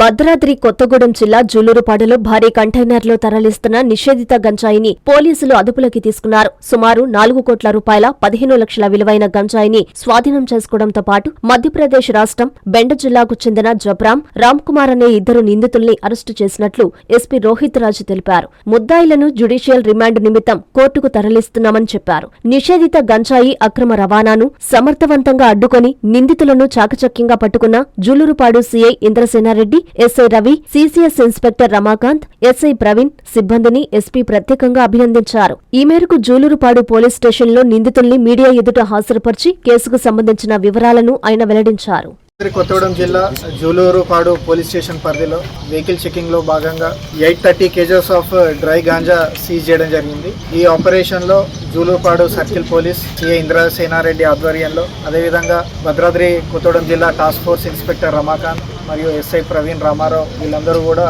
భద్రాద్రి కొత్తగూడెం జిల్లా జూలూరుపాడులో భారీ కంటైనర్లో తరలిస్తున్న నిషేధిత గంజాయిని పోలీసులు అదుపులోకి తీసుకున్నారు. సుమారు నాలుగు కోట్ల రూపాయల పదిహేను లక్షల విలువైన గంజాయిని స్వాధీనం చేసుకోవడంతో పాటు మధ్యప్రదేశ్ రాష్ట్రం బెండ జిల్లాకు చెందిన జబ్రాం రామ్ కుమార్ అనే ఇద్దరు నిందితుల్ని అరెస్టు చేసినట్లు ఎస్పీ రోహిత్ రాజు తెలిపారు. ముద్దాయిలను జ్యుడిషియల్ రిమాండ్ నిమిత్తం కోర్టుకు తరలిస్తున్నామని చెప్పారు. నిషేధిత గంజాయి అక్రమ రవాణాను సమర్థవంతంగా అడ్డుకొని నిందితులను చాకచక్యంగా పట్టుకున్న Julurupadu CI Indrasenareddy SI Ravi CCS inspector Ramakanth SI Praveen సిబ్బందిని ఎస్పీ ప్రత్యేకంగా అభినందించారు. ఈ మేరకు జూలూరుపాడు పోలీస్ స్టేషన్లో నిందితుల్ని మీడియా ఎదుట హాజరుపరిచి కేసుకు సంబంధించిన వివరాలను ఆయన వెల్లడించారు. కొత్తగూడెం జిల్లా జూలూరుపాడు పోలీస్ స్టేషన్ పరిధిలో వెహికల్ చెకింగ్లో భాగంగా eight thirty KGs of dry ganja seize చేయడం జరిగింది. ఈ ఆపరేషన్లో Julurupadu circle police CI Indrasenareddy ఆధ్వర్యంలో అదేవిధంగా భద్రాద్రి కొత్తగూడెం జిల్లా టాస్క్ ఫోర్స్ ఇన్స్పెక్టర్ రమాకాంత్ మరియు ఎస్ఐ ప్రవీణ్ రామారావు వీళ్ళందరూ కూడా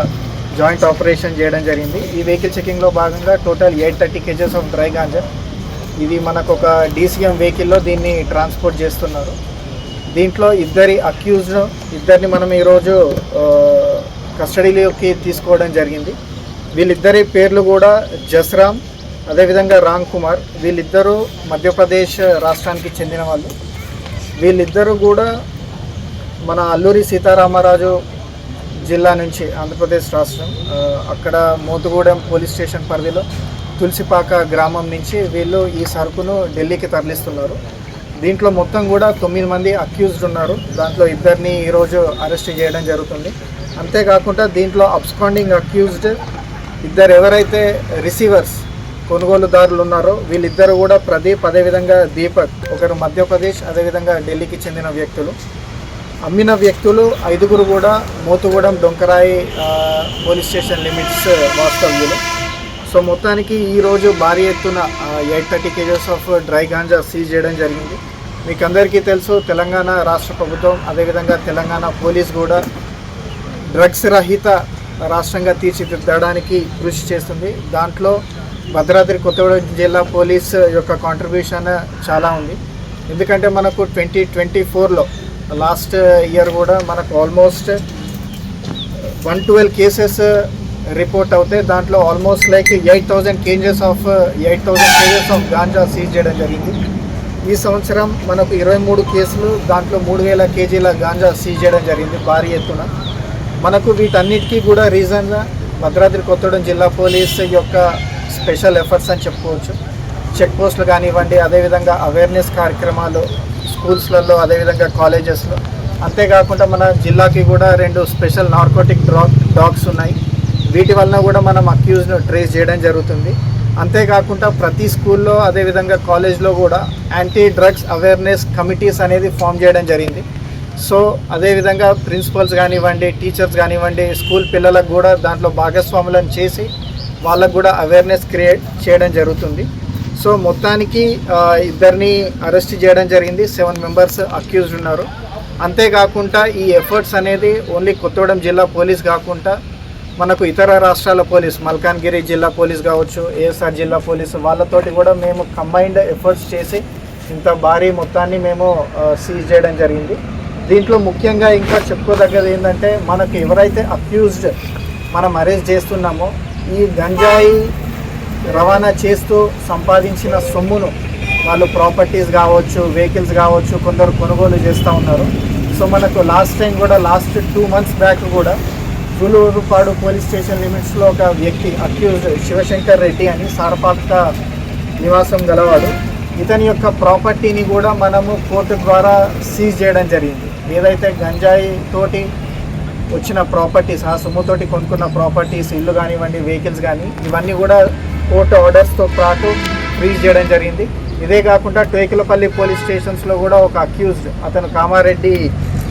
జాయింట్ ఆపరేషన్ చేయడం జరిగింది. ఈ వెహికల్ చెకింగ్లో భాగంగా total eight thirty KGs of dry ganja. ఇది మనకు ఒక డీసీఎం వెహికల్లో దీన్ని ట్రాన్స్పోర్ట్ చేస్తున్నారు. దీంట్లో ఇద్దరి అక్యూజ్డ్ ఇద్దరిని మనం ఈరోజు కస్టడీలోకి తీసుకోవడం జరిగింది. వీళ్ళిద్దరి పేర్లు కూడా జస్రామ్ అదేవిధంగా రామ్ కుమార్. వీళ్ళిద్దరూ మధ్యప్రదేశ్ రాష్ట్రానికి చెందిన వాళ్ళు. వీళ్ళిద్దరూ కూడా మన అల్లూరి సీతారామరాజు జిల్లా నుంచి ఆంధ్రప్రదేశ్ రాష్ట్రం అక్కడ మోతుగూడెం పోలీస్ స్టేషన్ పరిధిలో తులసిపాక గ్రామం నుంచి వీళ్ళు ఈ సరుకును ఢిల్లీకి తరలిస్తున్నారు. దీంట్లో మొత్తం కూడా తొమ్మిది మంది అక్యూజ్డ్ ఉన్నారు. దాంట్లో ఇద్దరిని ఈరోజు అరెస్ట్ చేయడం జరుగుతుంది. అంతేకాకుండా దీంట్లో అబ్స్కాండింగ్ అక్యూజ్డ్ ఇద్దరు ఎవరైతే రిసీవర్స్ కొనుగోలుదారులు ఉన్నారో వీళ్ళిద్దరు కూడా ప్రదీప్ అదేవిధంగా దీపక్ ఒకరు మధ్యప్రదేశ్ అదేవిధంగా ఢిల్లీకి చెందిన వ్యక్తులు. అమ్మిన వ్యక్తులు ఐదుగురు కూడా Mothugudem Donkarai police station limits వాస్తవ్యులు. సో మొత్తానికి ఈరోజు భారీ ఎత్తున eight thirty KGs of dry ganja seize చేయడం జరిగింది. మీకు అందరికీ తెలుసు తెలంగాణ రాష్ట్ర ప్రభుత్వం అదేవిధంగా తెలంగాణ పోలీస్ కూడా డ్రగ్స్ రహిత రాష్ట్రంగా తీర్చిదిద్దడానికి కృషి చేస్తుంది. దాంట్లో భద్రాద్రి కొత్తగూడెం జిల్లా పోలీస్ యొక్క కాంట్రిబ్యూషన్ చాలా ఉంది. ఎందుకంటే మనకు ట్వంటీ ట్వంటీ ఫోర్లో లాస్ట్ ఇయర్ కూడా మనకు almost one twelve cases report అవుతాయి. దాంట్లో almost like eight thousand KGs of eight thousand KGs of ganja seize చేయడం జరిగింది. ఈ సంవత్సరం మనకు ఇరవై మూడు కేసులు దాంట్లో మూడు వేల కేజీల గాంజా సీజ్ చేయడం జరిగింది భారీ ఎత్తున. మనకు వీటన్నిటికీ కూడా రీజన్ భద్రాద్రి కొత్తగూడెం జిల్లా పోలీస్ యొక్క స్పెషల్ ఎఫర్ట్స్ అని చెప్పుకోవచ్చు. చెక్ పోస్టులు కానివ్వండి అదేవిధంగా అవేర్నెస్ కార్యక్రమాలు స్కూల్స్లలో అదేవిధంగా కాలేజెస్లో. అంతేకాకుండా మన జిల్లాకి కూడా రెండు స్పెషల్ నార్కోటిక్ డ్రాగ్ డాగ్స్ ఉన్నాయి. వీటి వలన కూడా మనం అక్యూజ్ను ట్రేస్ చేయడం జరుగుతుంది. అంతేకాకుండా ప్రతి స్కూల్లో అదేవిధంగా కాలేజ్లో కూడా యాంటీ డ్రగ్స్ అవేర్నెస్ కమిటీస్ అనేది ఫామ్ చేయడం జరిగింది. సో అదేవిధంగా ప్రిన్సిపల్స్ కానివ్వండి టీచర్స్ కానివ్వండి స్కూల్ పిల్లలకు కూడా దాంట్లో భాగస్వాములను చేసి వాళ్ళకు కూడా అవేర్నెస్ క్రియేట్ చేయడం జరుగుతుంది. సో మొత్తానికి ఇద్దరిని అరెస్ట్ చేయడం జరిగింది. సెవెన్ మెంబర్స్ అక్యూజ్డ్ ఉన్నారు. అంతేకాకుండా ఈ ఎఫర్ట్స్ అనేది ఓన్లీ కొత్తగూడెం జిల్లా పోలీస్ కాకుండా మనకు ఇతర రాష్ట్రాల పోలీస్ మల్కాన్గిరి జిల్లా పోలీస్ కావచ్చు ఏఎస్ఆర్ జిల్లా పోలీసు వాళ్ళతోటి కూడా మేము కంబైన్డ్ ఎఫర్ట్స్ చేసి ఇంత భారీ మొత్తాన్ని మేము సీజ్ చేయడం జరిగింది. దీంట్లో ముఖ్యంగా ఇంకా చెప్పుకోదగ్గది ఏంటంటే మనకు ఎవరైతే అక్యూజ్డ్ మనం అరెస్ట్ చేస్తున్నామో ఈ గంజాయి రవాణా చేస్తూ సంపాదించిన సొమ్మును వాళ్ళు ప్రాపర్టీస్ కావచ్చు వెహికల్స్ కావచ్చు కొందరు కొనుగోలు చేస్తూ ఉన్నారు. సో మనకు లాస్ట్ టైం కూడా లాస్ట్ టూ మంత్స్ బ్యాక్ కూడా జూలూరుపాడు పోలీస్ స్టేషన్ లిమిట్స్లో ఒక వ్యక్తి అక్యూజ్ శివశంకర్ రెడ్డి అని సారపాత నివాసం గలవాడు. ఇతని యొక్క ప్రాపర్టీని కూడా మనము కోర్టు ద్వారా సీజ్ చేయడం జరిగింది. ఏదైతే గంజాయి తోటి వచ్చిన ప్రాపర్టీస్ ఆ సొమ్ముతోటి కొనుక్కున్న ప్రాపర్టీస్ ఇల్లు కానివ్వండి వెహికల్స్ కానీ ఇవన్నీ కూడా కోర్టు ఆర్డర్స్తో పాటు ఫ్రీజ్ చేయడం జరిగింది. ఇదే కాకుండా టేకులపల్లి పోలీస్ స్టేషన్స్లో కూడా ఒక అక్యూజ్డ్ అతను కామారెడ్డి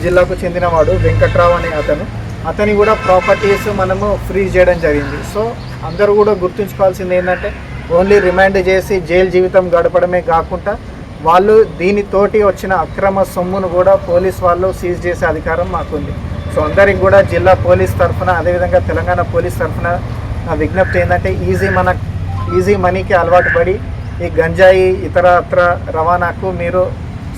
జిల్లాకు చెందినవాడు వెంకట్రావు అనే అతను. అతని కూడా ప్రాపర్టీస్ మనము ఫ్రీజ్ చేయడం జరిగింది. సో అందరూ కూడా గుర్తుంచుకోవాల్సింది ఏంటంటే ఓన్లీ రిమాండ్ చేసి జైలు జీవితం గడపడమే కాకుండా వాళ్ళు దీనితోటి వచ్చిన అక్రమ సొమ్మును కూడా పోలీస్ వాళ్ళు సీజ్ చేసే అధికారం మాకుంది. సో అందరికి కూడా జిల్లా పోలీస్ తరఫున అదేవిధంగా తెలంగాణ పోలీస్ తరఫున విజ్ఞప్తి ఏంటంటే ఈజీ మన ఈజీ మనీకి అలవాటు పడి ఈ గంజాయి ఇతర రవాణాకు మీరు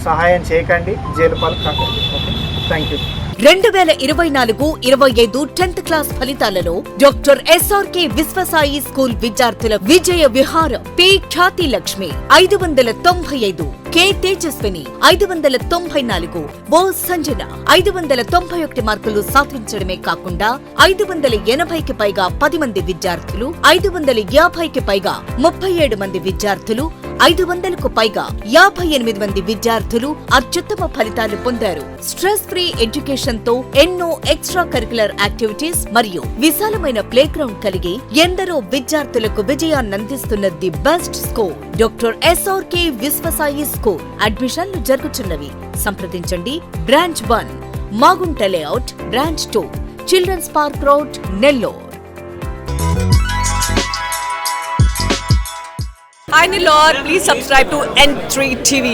సహాయం చేయకండి. జైలు పాలు కాకండి. ఓకే? థ్యాంక్ యూ రెండు వేల ఇరవై నాలుగు ఇరవై ఐదు టెన్త్ క్లాస్ ఫలితాలలో డాక్టర్ ఎస్ఆర్కే విశ్వసాయి స్కూల్ విద్యార్థుల విజయ విహార పి ఖ్యాతి లక్ష్మి ఐదు వందల తొంభై ఐదు. కె తేజస్విని ఐదు వందల తొంభై నాలుగు ఓ సంజన. ఐదు వందల తొంభై ఒకటి మార్కులు సాధించడమే కాకుండా ఐదు వందల ఎనభైకి పైగా పది మంది విద్యార్థులు ఐదు వందల యాభైకి పైగా ముప్పై ఏడు మంది విద్యార్థులు ఐదు వందలకు పైగా యాభై ఎనిమిది మంది విద్యార్థులు అత్యుత్తమ ఫలితాలు పొందారు. స్ట్రెస్ ఫ్రీ ఎడ్యుకేషన్తో ఎన్నో ఎక్స్ట్రా కరికులర్ యాక్టివిటీస్ మరియు విశాలమైన ప్లే గ్రౌండ్ కలిగి ఎందరో విద్యార్థులకు విజయాన్నందిస్తున్న the best school doctor SRK Viswasai school అడ్మిషన్లు జరుగుతున్నవి. సంప్రదించండి. Branch one Magunta layout branch two children's park road Nellore. Hi Nilor, please subscribe to N3 TV.